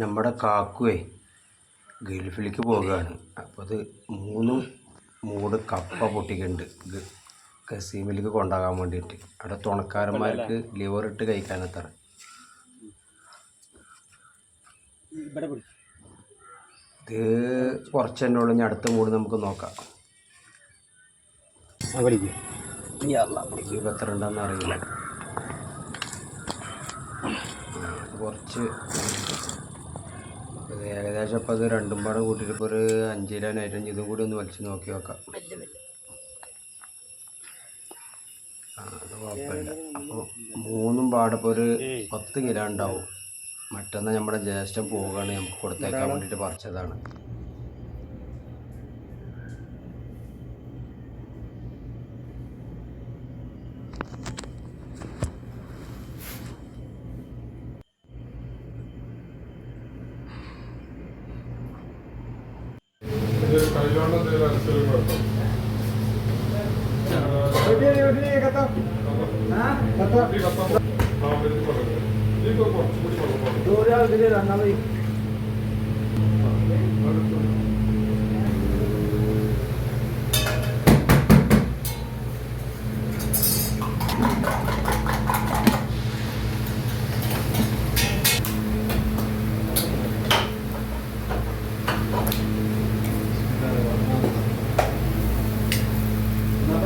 നമ്മുടെ കാക്കുവേ ഗൾഫിലേക്ക് പോകുകയാണ് അപ്പോൾ അത് മൂന്നും മൂട് കപ്പ പൊട്ടിക്കുന്നുണ്ട് കസീമിലേക്ക് കൊണ്ടാകാൻ വേണ്ടിയിട്ട്. അവിടെ തുണക്കാരന്മാർക്ക് ലിവർ ഇട്ട് കഴിക്കാനത്ര ഇത് കുറച്ച് തന്നെ ഉള്ളൂ. ഇനി അടുത്ത മൂട് നമുക്ക് നോക്കാം. ഇതിപ്പോൾ എത്ര ഉണ്ടെന്ന് അറിയില്ല. കുറച്ച്. ഏകദേശം അപ്പോൾ അത് രണ്ടും പാടും കൂട്ടിയിട്ട് ഇപ്പോൾ ഒരു അഞ്ച് കിലോനായിട്ട് ഇതും കൂടി ഒന്ന് വലിച്ച് നോക്കി നോക്കാം ആ അത് കുഴപ്പമില്ല. അപ്പോൾ മൂന്നും പാടപ്പോൾ ഒരു പത്ത് കിലോ ഉണ്ടാവും. മറ്റന്നാൾ നമ്മുടെ ജ്യേഷ്ഠൻ പോവുകയാണ്. നമുക്ക് കൊടുത്തേക്കാൻ വേണ്ടിയിട്ട് പറിച്ചതാണ്. Jangan dengan silver. Ini ini ini kata. Hah? Kata. Ini kata. Nah, ini kata. Ini kata. Dua real gede lah, nabi.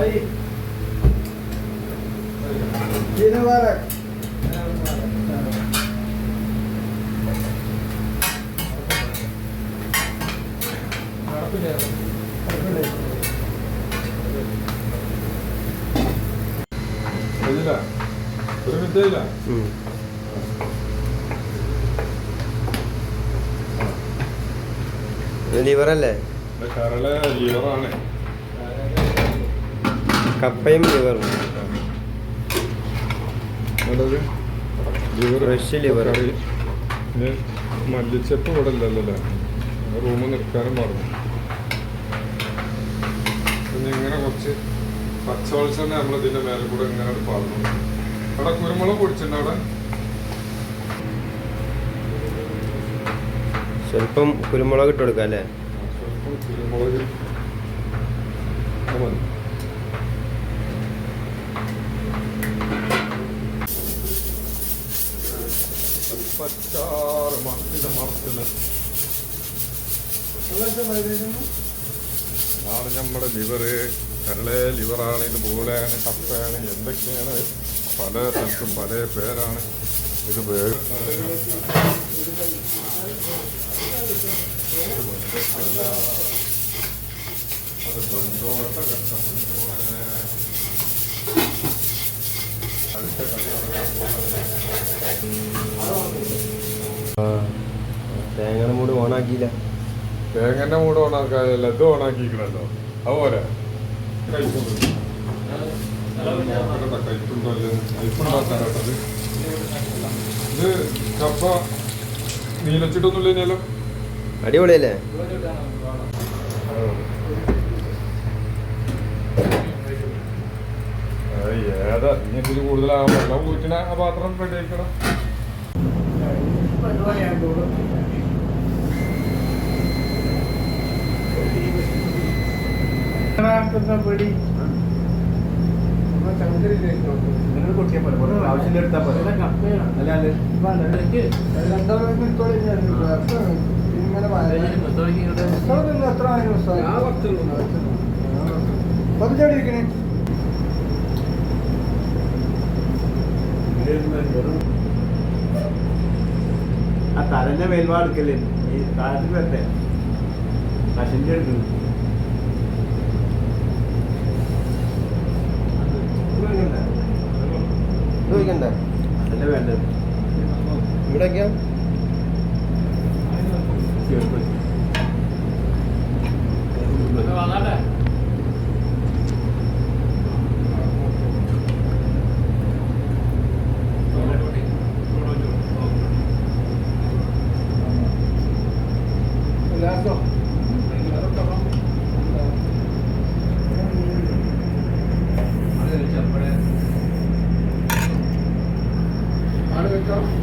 ഇല്ല ഒരു ലിവറല്ലേ കരള കപ്പയും ലിവറും. ഫ്രഷ് ലിവർ മല്ലിച്ചപ്പ് ഇവിടെ ഇല്ലല്ലോ റൂമിൽ നിൽക്കാനും പറഞ്ഞു പിന്നെ ഇങ്ങനെ കുറച്ച് പച്ച വെളിച്ചെണ്ണ നമ്മൾ ഇതിന്റെ മേലെ കൂടെ ഇങ്ങനെ പറഞ്ഞു അവിടെ കുരുമുളക് പൊടിച്ചിട്ടുണ്ട് അവിടെ. സ്വല്പം കുരുമുളക് ഇട്ട് കൊടുക്കാം അല്ലേ? സ്വല്പം കുരുമുളക്. മതി. പച്ചാറ് മത്തിന്റെ മറത്തിന് ആണ് നമ്മുടെ ലിവറ്. കരളെ ലിവറാണ് ഇത് ആണ് കപ്പയാണ് എന്തൊക്കെയാണ്. പല സ്ഥലത്തും പല പേരാണ്. ഇത് വേ- അത് ബന്ധോട്ട കഷ്ടപ്പെട്ടു തേങ്ങയുടെ മൂട് ഓണാക്കിയില്ല. തേങ്ങന്റെ മൂട് ഓണാക്കാതല്ല ഇത് ഓണാക്കിക്കണല്ലോ അതുപോലെ ഇത് കപ്പ നീലച്ചിട്ടൊന്നുമില്ല അടിപൊളിയല്ലേ? ഇതിൽ കൂടുതലാകാൻ വെള്ളം ഊറ്റിന ആ പാത്രം റെഡി ആക്കണം. ആ തലന്റെ മേൽവാ എടുക്കല്ലേ? ഈ താഴത്തിൽ വരട്ടെ. കശിന്റെ എടുക്കുന്നു ചോദിക്കണ്ടേ? അതല്ലേ വേണ്ടത്? ഇവിടെയൊക്കെയാ? Gracias.